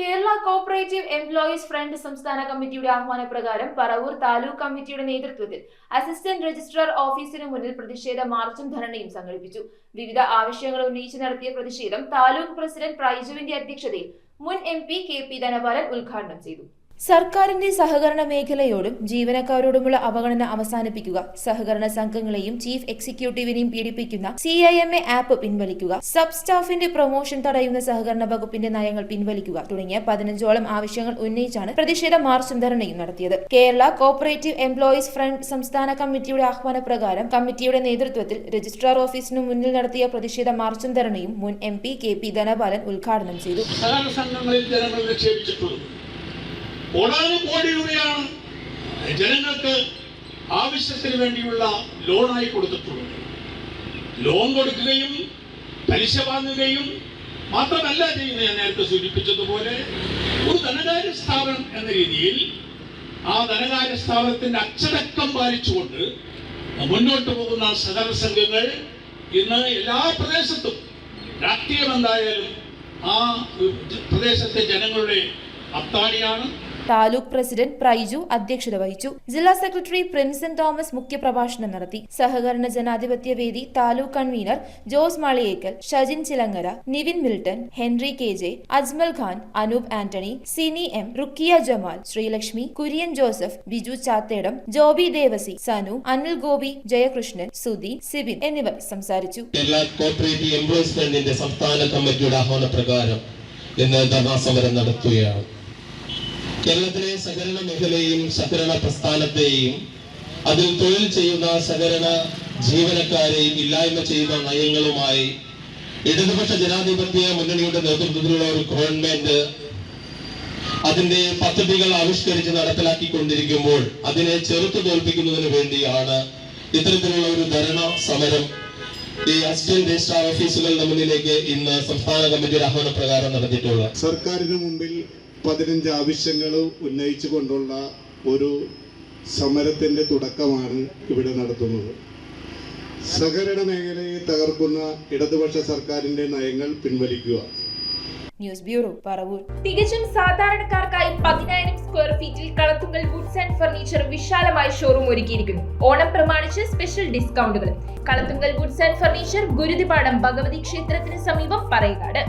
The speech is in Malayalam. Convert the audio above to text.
കേരള കോപ്പറേറ്റീവ് എംപ്ലോയീസ് ഫ്രണ്ട് സംസ്ഥാന കമ്മിറ്റിയുടെ ആഹ്വാനപ്രകാരം പറവൂർ താലൂക്ക് കമ്മിറ്റിയുടെ നേതൃത്വത്തിൽ അസിസ്റ്റന്റ് രജിസ്ട്രാർ ഓഫീസിന് മുന്നിൽ പ്രതിഷേധ മാർച്ചും ധരണയും സംഘടിപ്പിച്ചു. വിവിധ ആവശ്യങ്ങൾ ഉന്നയിച്ച് നടത്തിയ പ്രതിഷേധം താലൂക്ക് പ്രസിഡന്റ് പ്രൈജുവിന്റെ അധ്യക്ഷതയിൽ മുൻ M P K P Dhanapalan ഉദ്ഘാടനം ചെയ്തു. സർക്കാരിന്റെ സഹകരണ മേഖലയോടും ജീവനക്കാരോടുമുള്ള അവഗണന അവസാനിപ്പിക്കുക. സഹകരണ സംഘങ്ങളെയും ചീഫ് എക്സിക്യൂട്ടീവിനെയും പീഡിപ്പിക്കുന്ന C I M A app പിൻവലിക്കുക. Sub സ്റ്റാഫിന്റെ പ്രൊമോഷൻ തടയുന്ന സഹകരണ വകുപ്പിന്റെ നയങ്ങൾ പിൻവലിക്കുക തുടങ്ങിയ പതിനഞ്ചോളം ആവശ്യങ്ങൾ ഉന്നയിച്ചാണ് പ്രതിഷേധ മാർച്ചും ധരണയും നടത്തിയത്. കേരള കോപ്പറേറ്റീവ് എംപ്ലോയീസ് ഫ്രണ്ട് സംസ്ഥാന കമ്മിറ്റിയുടെ ആഹ്വാനപ്രകാരം കമ്മിറ്റിയുടെ നേതൃത്വത്തിൽ രജിസ്ട്രാർ ഓഫീസിനു മുന്നിൽ നടത്തിയ പ്രതിഷേധ മാർച്ചും ധരണയും മുൻ M P K P Dhanapalan ഉദ്ഘാടനം ചെയ്തു. കോടാനും കോടി രൂപയാണ് ജനങ്ങൾക്ക് ആവശ്യത്തിന് വേണ്ടിയുള്ള ലോണായി കൊടുത്തിട്ടുള്ളത്. ലോൺ കൊടുക്കുകയും പലിശ വാങ്ങുകയും മാത്രമല്ല ചെയ്യുന്നത് ഞാൻ നേരത്തെ സൂചിപ്പിച്ചതുപോലെ ഒരു ധനകാര്യ സ്ഥാപനം എന്ന രീതിയിൽ ആ ധനകാര്യ സ്ഥാപനത്തിന്റെ അച്ചടക്കം പാലിച്ചുകൊണ്ട് മുന്നോട്ട് പോകുന്ന സഹകരണ സംഘങ്ങൾ ഇന്ന് എല്ലാ പ്രദേശത്തും രാഷ്ട്രീയം എന്തായാലും ആ പ്രദേശത്തെ ജനങ്ങളുടെ അത്താണിയാണ്. താലൂക്ക് പ്രസിഡന്റ് പ്രൈജു അധ്യക്ഷത വഹിച്ചു. ജില്ലാ സെക്രട്ടറി പ്രിൻസൻ തോമസ് മുഖ്യപ്രഭാഷണം നടത്തി. സഹകരണ ജനാധിപത്യ വേദി taluk convenor Jose Maliyekkal Shajin Chilangara Nivin Milton Henry K J Ajmal Khan Anoop Antony Sini M Rukkiya Jamal Sreelakshmi Kurian Joseph Biju Chathedam Joby Devasi Sanu Anil Gopi Jayakrishnan Sudhi Sibin എന്നിവർ സംസാരിച്ചു. എംപ്ലോയീസ് സംസ്ഥാന കമ്മിറ്റിയുടെ ആഹ്വാനപ്രകാരം ഇന്ന് ധർണാ സമരം നടത്തുകയാണ്. കേരളത്തിലെ സഹകരണ മേഖലയെയും സഹകരണ പ്രസ്ഥാനത്തെയും അതിൽ തൊഴിൽ ചെയ്യുന്ന സഹകരണ ജീവനക്കാരെയും ഇല്ലായ്മ ചെയ്യുന്ന നയങ്ങളുമായി ഇടതുപക്ഷ ജനാധിപത്യ മുന്നണിയുടെ നേതൃത്വത്തിലുള്ള ഒരു ഗവൺമെന്റ് അതിന്റെ പദ്ധതികൾ ആവിഷ്കരിച്ച് നടപ്പിലാക്കിക്കൊണ്ടിരിക്കുമ്പോൾ അതിനെ ചെറുത്തു തോൽപ്പിക്കുന്നതിന് വേണ്ടിയാണ് ഇത്തരത്തിലുള്ള ഒരു ധരണ സമരം ഈ അസിസ്റ്റന്റ് രജിസ്ട്രാർ ഓഫീസുകളുടെ മുന്നിലേക്ക് ഇന്ന് സംസ്ഥാന കമ്മിറ്റിയുടെ ആഹ്വാന പ്രകാരം നടത്തിയിട്ടുള്ളത്. സർക്കാരിന് മുമ്പിൽ പതിനഞ്ച് ആവശ്യങ്ങൾ ഉന്നയിച്ചു കൊണ്ടുള്ള ഒരു സമരത്തിന്റെ തുടക്കമാണ് ഇവിടെ നടത്തുന്നത്. സഹകരണ മേഖലയെ തകർക്കുന്ന ഇടതുപക്ഷ സർക്കാരിന്റെ നയങ്ങൾ പിൻവലിക്കുക. News bureau Paravur. തികച്ചും സാധാരണക്കാർക്കായി പതിനായിരം സ്ക്വയർ ഫീറ്റിൽ കളത്തുങ്കൽ വുഡ്സ് ആൻഡ് ഫർണിച്ചർ വിശാലമായ ഷോറൂം ഒരുക്കിയിരിക്കുന്നു. ഓണം പ്രമാണിച്ച് special ഡിസ്കൗണ്ടുകൾ Kalathunkal woods and furniture Guruthipadam Bhagavathi ക്ഷേത്രത്തിന് സമീപം പറയകാട്.